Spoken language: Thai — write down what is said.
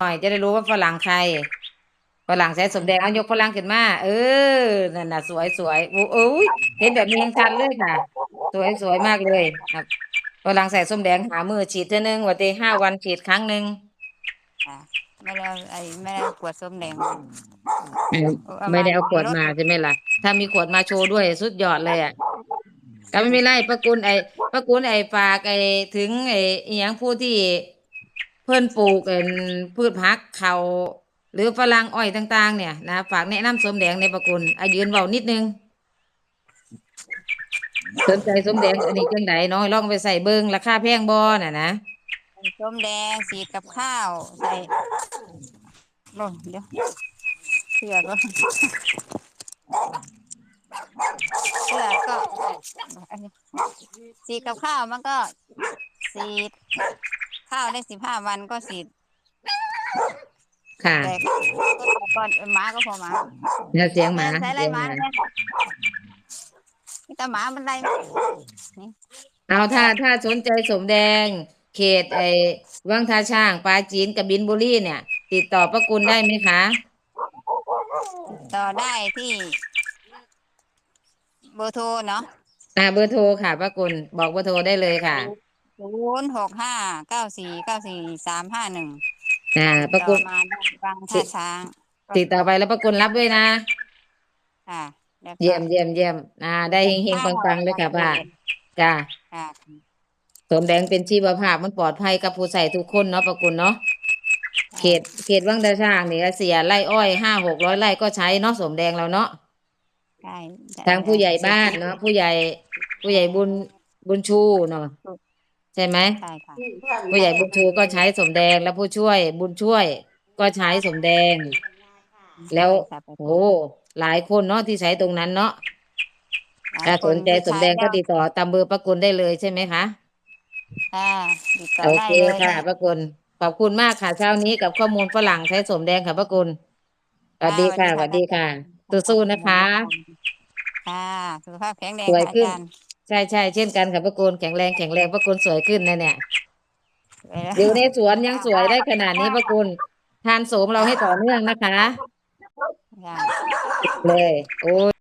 หน่อยจะได้รู้ว่าฝรั่งใครฝรั่งใช้สมแดงเอายกฝรั่งขึ้นมา เออนั่นน่ะสวยสวยโอ้โอ้ยเห็นแบบนี้ยังชัดเลยค่ะ สวยสวยมากเลยครับฝรั่งใส่ส้มแดงหามือฉีดเท่านึงวันที่ห้าวันฉีดครั้งหนึ่งค่ะไม่ได้เอาไอ้ไม่ได้เอาขวดส้มแดงมาเอามาไม่ได้เอาขวดรถมาใช่ไหมล่ะ ถ้ามีขวดมาโชว์ด้วยสุดยอดเลยอะก็ไม่เป็นไรประกุลไอ้ประกุลไอ้ฝากไอ้ถึงไอ้อหยังผู้ที่ เพิ่อนปลูกเอ็นพืชผักเขาหรือฝรั่งอ้อยต่าง ๆ เนี่ยนะฝากแนะนำสมแดงในประกุลอายืนเบานิดนึงสนใจสมแดงอันนี้จังไดเนาะลองไปใส่เบิงราคาแพงบ่น่ะนะส้มแดงสีกับข้าวใส่โอ้เดี๋ยวเสือก็เสือก็สีกับข้าวมันก็สี ข้าวได้สิบห้าวันก็สีดค่ะแต่ก่อนหมาก็พอหมาเนี่ยเสียงหมาใช้ไรเสียงหหมามาเนี่ยนี่แต่หมามันไรเอาถ้าถ้าสนใจสมแดง เขตไอ้วังท่าช่างปราจีนกับบินบุรีเนี่ย ติดต่อประกุลได้ไหมคะต่อได้ที่เบอร์โทรเนาะอ่าเบอร์โทรค่ะป้ากุลบอกเบอร์โทรได้เลยค่ะ ศูนย์หกห้าเก้าสี่เก้าสี่สามห้าหนึ่งอ่าป้ากุต่อลมาได้บางท่าช้างติดต่อไปแล้วป้ากุลรับด้วยนะ ค่ะแล้วก็เยี่ยมเยี่ยมเยี่ยมอ่า ได้เฮงๆปังๆเลยค่ะป้าจ้าค่ะสมแดงเป็นชีวภาพมันปลอดภัยกับผู้ใส่ทุกคนเนาะป้ากุลเนาะเขตเขตวังท่าช่างนี่ก็เสียไร่อ้อยห้าหกร้อยไร่ก็ใช้เนาะสมแดงเราเนาะใช่ทางผู้ใหญ่บ้านเนาะผู้ใหญ่ผู้ใหญ่บุญบุญชูเนาะ ใช่ไหมใช่ค่ะผู้ใหญ่บุญชูก็ใช้สมแดงแล้วผู้ช่วยบุญช่วยก็ใช้สมแดง แล้วใช่ค่ะโอ้หลายคนเนาะที่ใช้ตรงนั้นเนาะหลายถ้าคสนใจสมแดงก็ติดต่อตามเบอร์ประกุลได้เลยใช่ไหมคะค่ะติดต่อโอได้เคเลยค่ะประกุลขอบคุณมากค่ะเช้านี้กับข้อมูลฝรั่งใช้สมแดงค่ะประกุลสวัสดีค่ะสวัสดีค่ะสู้ๆนะคะค่ะสุขภาพแข็งแรงสวยค่ะขึ้นอาจารย์ ใช่ใช่เช่นกันค่ะประกุลแข็งแรงแข็งแรงประกุลสวยขึ้นนะเนี่ยสวยแล้วอยู่ในสวนยังสวยได้ขนาดนี้ประกุลทานโสมเราให้ต่อเนื่องนะคะค่ะเลย โอ้ย